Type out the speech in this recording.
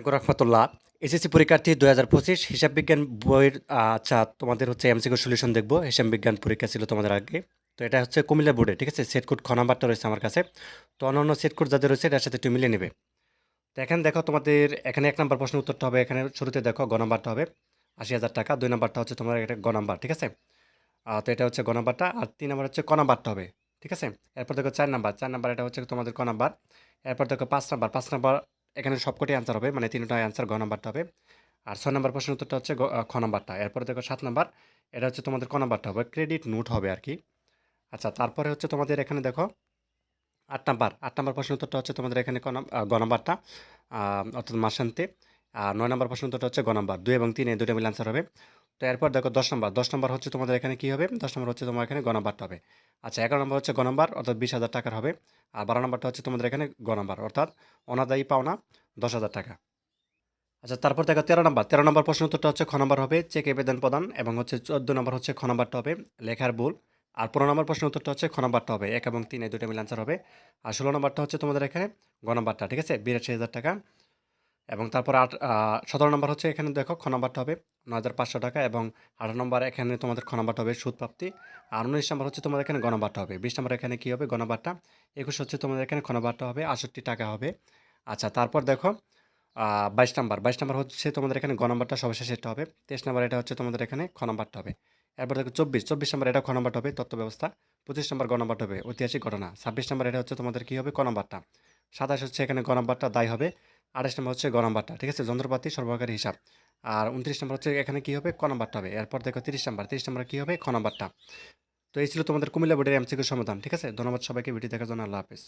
আসসালামাইকুম রহমতুল্লাহ। এসএসসি পরীক্ষার্থী দু হাজার পঁচিশ হিসাব বিজ্ঞান বইয়ের আচ্ছা তোমাদের হচ্ছে এমসিকিউ সলিউশন দেখব। হিসাব বিজ্ঞান পরীক্ষা ছিল তোমাদের আগে। তো এটা হচ্ছে কুমিল্লা বোর্ডে, ঠিক আছে? সেট কোড খ নাম্বারটা রয়েছে আমার কাছে। তো অন্যান্য সেট কোড যাদের রয়েছে, এটার সাথে একটু মিলিয়ে নেবে। তো এখানে দেখো তোমাদের, এখানে এক নাম্বার প্রশ্ন উত্তরটা হবে, এখানে শুরুতে দেখো গ নাম্বারটা হবে। আশি হাজার টাকা, দুই নাম্বারটা হচ্ছে তোমার এটা গ নাম্বার, ঠিক আছে? তো এটা হচ্ছে গ নাম্বারটা, আর তিন নাম্বার হচ্ছে ক নাম্বারটা হবে, ঠিক আছে? এরপর দেখো চার নাম্বার চার নাম্বার এটা হচ্ছে তোমাদের ক নাম্বার। এরপর দেখো পাঁচ নাম্বার পাঁচ নাম্বার এখানে সবকটি অ্যান্সার হবে মানে তিনটা অ্যান্সার গ নাম্বারটা হবে। আর ছয় নম্বর প্রশ্ন উত্তরটা হচ্ছে খ নাম্বারটা এরপরে দেখো সাত নাম্বার এটা হচ্ছে তোমাদের ক নাম্বারটা হবে ক্রেডিট নোট হবে আর কি। আচ্ছা তারপরে হচ্ছে তোমাদের এখানে দেখো আট নাম্বার আট নাম্বার প্রশ্ন উত্তরটা হচ্ছে তোমাদের এখানে গ নাম্বারটা অর্থাৎ মাসান্তে আর নয় নম্বর প্রশ্ন উত্তরটা হচ্ছে গ নাম্বার দুই এবং তিন, এই দুটো মিলে অ্যান্সার হবে। তো এরপর দেখো দশ নম্বর দশ নম্বর হচ্ছে তোমাদের এখানে কী হবে? দশ নম্বর হচ্ছে তোমার এখানে গ হবে। আচ্ছা এগারো নম্বর হচ্ছে গ নাম্বার, অর্থাৎ বিশ হাজার টাকার হবে। আর বারো নম্বরটা হচ্ছে তোমাদের এখানে গ নাম্বার, অর্থাৎ অনাদায়ী পাওনা দশ হাজার টাকা। আচ্ছা তারপর দেখো তেরো নম্বর তেরো নম্বর প্রশ্ন উত্তরটা হচ্ছে খ নম্বর হবে, চেক আবেদন প্রদান, এবং হচ্ছে চোদ্দ নম্বর হচ্ছে খ নম্বরটা হবে, লেখার ভুল। আর পনেরো নম্বর প্রশ্ন উত্তরটা হচ্ছে খ নম্বরটা হবে, এক এবং তিন, এই দুটো মিলে আনসার হবে। আর ষোলো নম্বরটা হচ্ছে তোমাদের এখানে গ নম্বরটা, ঠিক আছে? বিরাশি হাজার টাকা। এবং তারপর আট সতেরো নম্বর হচ্ছে এখানে দেখো খ নম্বরটা হবে নয় হাজার পাঁচশো টাকা এবং আঠারো নম্বর এখানে তোমাদের খ নম্বরটা হবে সুদ প্রাপ্তি আর উনিশ নম্বর হচ্ছে তোমাদের এখানে গ নম্বরটা হবে। বিশ নম্বর এখানে কী হবে? গ নম্বরটা একুশ হচ্ছে তোমাদের এখানে খ নম্বরটা হবে আষট্টি টাকা হবে। আচ্ছা তারপর দেখো বাইশ নাম্বার। বাইশ নাম্বার হচ্ছে তোমাদের এখানে গ নাম্বারটা সর্বশেষ এটা হবে। তেইশ নাম্বার এটা হচ্ছে তোমাদের এখানে খ নাম্বারটা হবে। এরপর দেখো চব্বিশ। চব্বিশ নাম্বার এটা খ নাম্বারটা হবে তত্ত্ব ব্যবস্থা। পঁচিশ নাম্বার গ নাম্বারটা হবে, ঐতিহাসিক ঘটনা। ছাব্বিশ নাম্বার এটা হচ্ছে তোমাদের কী হবে? ক নাম্বারটা সাতাশ হচ্ছে এখানে গ নাম্বারটা দায় হবে। আঠাশ নম্বর হচ্ছে গ নাম্বারটা ঠিক আছে? যন্ত্রপাতি সরবরাহকারী হিসাব। আর উনত্রিশ নম্বর হচ্ছে এখানে কী হবে? ক নাম্বারটা হবে। এরপর দেখো তিরিশ নম্বর, তিরিশ নাম্বার কী হবে? খ নাম্বারটা। তো এই ছিল তোমাদের কুমিল্লা বোর্ডের এমসিকিউ সমাধান, ঠিক আছে? ধন্যবাদ সবাইকে, ভিডিও দেখার জন্য আল্লাহ হাফেজ।